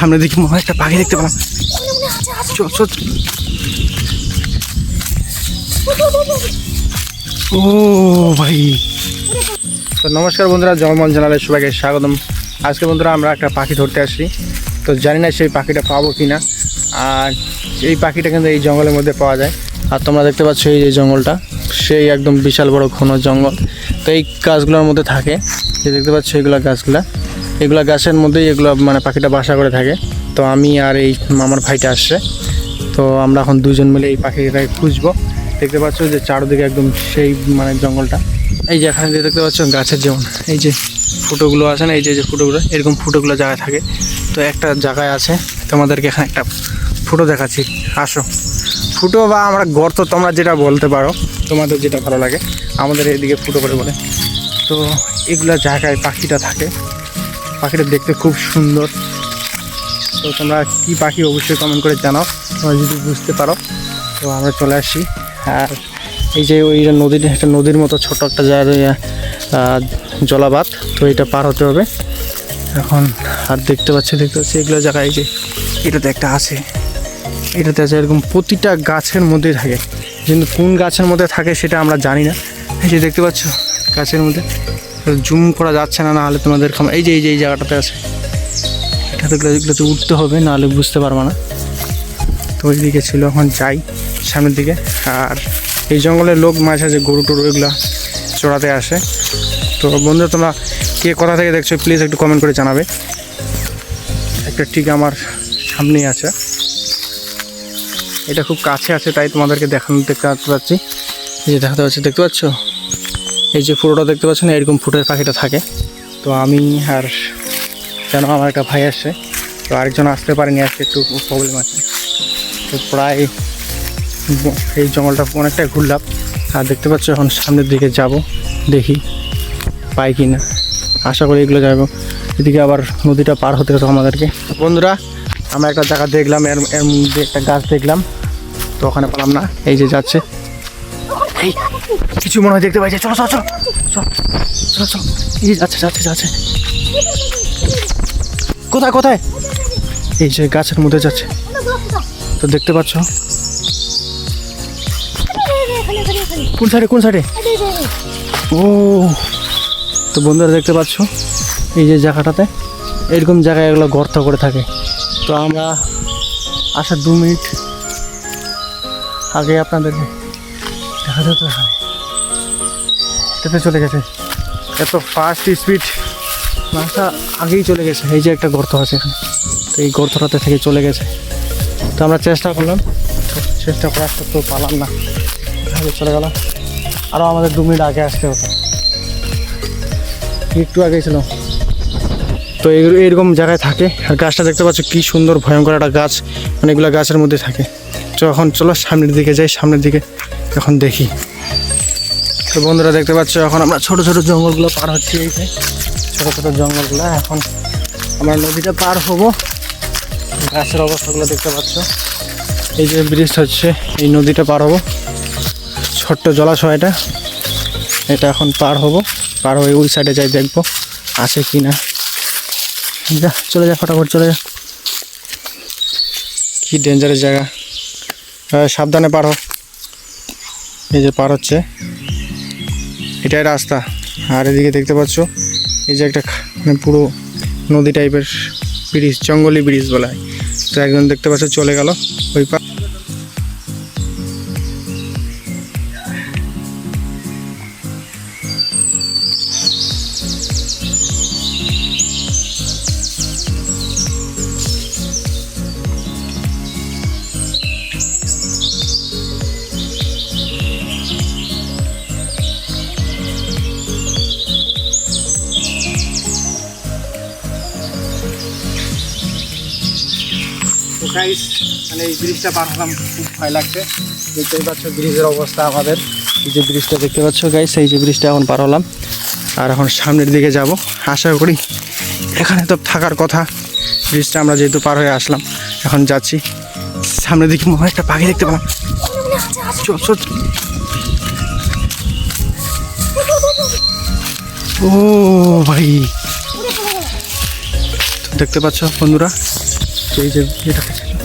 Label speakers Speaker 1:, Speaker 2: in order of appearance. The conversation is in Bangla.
Speaker 1: সামনের দিকে মনে একটা পাখি দেখতে পেলাম। চল চল। ও ভাই। তো নমস্কার বন্ধুরা জয়মন জানালে সবাইকে স্বাগতম। আজকে বন্ধুরা আমরা একটা পাখি ধরতে আসছি। তো জানি না সেই পাখিটা পাবো কি না আর এই পাখিটা কিন্তু এই জঙ্গলের মধ্যে পাওয়া যায়। আর তোমরা দেখতে পাচ্ছ এই যে জঙ্গলটা, সেই একদম বিশাল বড় ঘন জঙ্গল। তো এই গাছগুলোর মধ্যে থাকে। যে দেখতে পাচ্ছ এগুলো গাছগুলা। এগুলা গাছের মধ্যেই এগুলো মানে পাখিটা বাসা করে থাকে। তো আমি আর এই মামার ভাইটা আসছে। তো আমরা এখন দুজন মিলে এই পাখিটাকে খুঁজবো। দেখতে পাচ্ছ যে চারদিকে একদম সেই মানে জঙ্গলটা। এই যে এখানে যে দেখতে পাচ্ছ গাছের যেমন এই যে ফুটোগুলো আছে না, এই যে যে ফুটোগুলো, এরকম ফুটোগুলো জায়গায় থাকে। তো একটা জায়গায় আছে, তোমাদেরকে এখানে একটা ফুটো দেখাচ্ছি। আসো। ফুটো বা আমরা গর্ত তোমরা যেটা বলতে পারো, তোমাদের যেটা ভালো লাগে, আমাদের এদিকে ফুটো করে বলে। তো এগুলা জায়গায় পাখিটা থাকে। পাখিটা দেখতে খুব সুন্দর। তো তোমরা কী পাখি অবশ্যই কমেন্ট করে জানাও, তোমরা যদি বুঝতে পারো। তো আমরা চলে আসি। আর এই যে ওই নদীর, একটা নদীর মতো ছোট একটা জলাবাত তো এটা পার হতে হবে। এখন আর দেখতে পাচ্ছি দেখতে পাচ্ছি, এগুলো জায়গায় এই যে এটাতে একটা আছে। এটাতে আছে এরকম প্রতিটা গাছের মধ্যেই থাকে। কিন্তু কোন গাছের মধ্যে থাকে সেটা আমরা জানি না। এই যে দেখতে পাচ্ছ, গাছের মধ্যে জুম করা যাচ্ছে না, নাহলে তোমাদের এই যে এই যে, এই জায়গাটাতে আছে। এটাতে এগুলো- এগুলোতে উঠতে হবে, নাহলে বুঝতে পারব না। তো ওইদিকে ছিল, এখন যাই সামনের দিকে। আর এই জঙ্গলের লোক মাঝে যে গরু টরু এগুলো চড়াতে আসে। তো বন্ধুরা, তোমরা কে কোথা থেকে দেখছ প্লিজ একটু কমেন্ট করে জানাবে। একটা ঠিক আমার সামনেই আছে। এটা খুব কাছে আছে, তাই তোমাদেরকে দেখানো দেখতে পাচ্ছি। যে দেখাতে পাচ্ছি, দেখতে পাচ্ছ? এই যে ফুটোটা দেখতে পাচ্ছ না এরকম ফুটের পাখিটা থাকে। তো আমি আর কেন আমার একটা ভাই আসছে, তো আরেকজন আসতে পারেনি, আজকে একটু প্রবলেম আছে। তো প্রায় এই জঙ্গলটা অনেকটাই ঘুরলাম, আর দেখতে পাচ্ছ এখন সামনের দিকে যাব, দেখি পাই কি না আশা করি এগুলো যাব। এদিকে আবার নদীটা পার হতে হতো আমাদেরকে। বন্ধুরা, আমরা একটা জায়গা দেখলাম, এর এর মধ্যে একটা গাছ দেখলাম, তো ওখানে পেলাম না, এই যে যাচ্ছে। কিছু মনে হয় দেখতে পাইছে চলো চলো চলো। চলো চলো এই যাচ্ছে যাচ্ছে যাচ্ছে। কোথায় কোথায়? এই যে গাছের মধ্যে যাচ্ছে। তো দেখতে পাচ্ছ? কোন সাইডে কোন সাইডে? ও, তো বন্ধুরা দেখতে পাচ্ছ? এই যে জায়গাটাতে, এরকম জায়গায় এগুলো গর্ত করে থাকে। তো আমরা আসার দু মিনিট আগে আপনাদেরকে দেখা যেত এখানে। এটাতে চলে গেছে। এত ফাস্ট স্পিড মাছটা আগেই চলে গেছে। এই যে একটা গর্ত আছে এখানে। তো এই গর্তটাতে থেকে চলে গেছে। তো আমরা চেষ্টা করলাম। চেষ্টা করার সত্ত্বেও পালাম না। চলে গেলাম। আরও আমাদের দু মিনিট আগে আসতে হতো একটু আগে ছিল। তো এরকম জায়গায় থাকে। আর গাছটা দেখতে পাচ্ছ কি সুন্দর, ভয়ঙ্কর একটা গাছ। এগুলো গাছের মধ্যে থাকে। তো এখন চলো সামনের দিকে যাই, সামনের দিকে এখন দেখি। তো বন্ধুরা দেখতে পাচ্ছ, এখন আমরা ছোট ছোট জঙ্গলগুলো পার হচ্ছি এই যে। ছোট ছোট জঙ্গলগুলো, এখন আমরা নদীটা পার হব। গাছের অবস্থাগুলো দেখতে পাচ্ছ। এই যে ব্রিজ হচ্ছে, এই নদীটা পার হব। ছোট্ট জলাশয়টা এটা। এখন পার হব। পার হয়ে ওই সাইডে যাই দেখব, আছে কি না যা, চলে যা, ফটাফট চলে যা। কি ডেঞ্জারের জায়গা। সাবধানে পার হ। এই যে পার হচ্ছে। এটাই রাস্তা। আর এদিকে দেখতে পাচ্ছ, এই যে একটা মানে পুরো নদী টাইপের ব্রিজ, জঙ্গলি ব্রিজ বলা হয়। তো একজন দেখতে পাচ্ছ, চলে গেল। ওই গাইস মানে এই ব্রিজটা পার হলাম খুব ভয় লাগছে। দেখতেই পাচ্ছ ব্রিজের অবস্থা আমাদের। এই যে ব্রিজটা দেখতে পাচ্ছ গাইস এই যে ব্রিজটা এখন পার হলাম। আর এখন সামনের দিকে যাব। আশা করি এখানে তো থাকার কথা। ব্রিজটা আমরা যেহেতু পার হয়ে আসলাম, এখন যাচ্ছি। সামনের দিকে মনে একটা পাখি দেখতে পেলাম। ও ভাই। দেখতে পাচ্ছ বন্ধুরা? এই যে যেটাতে ছিল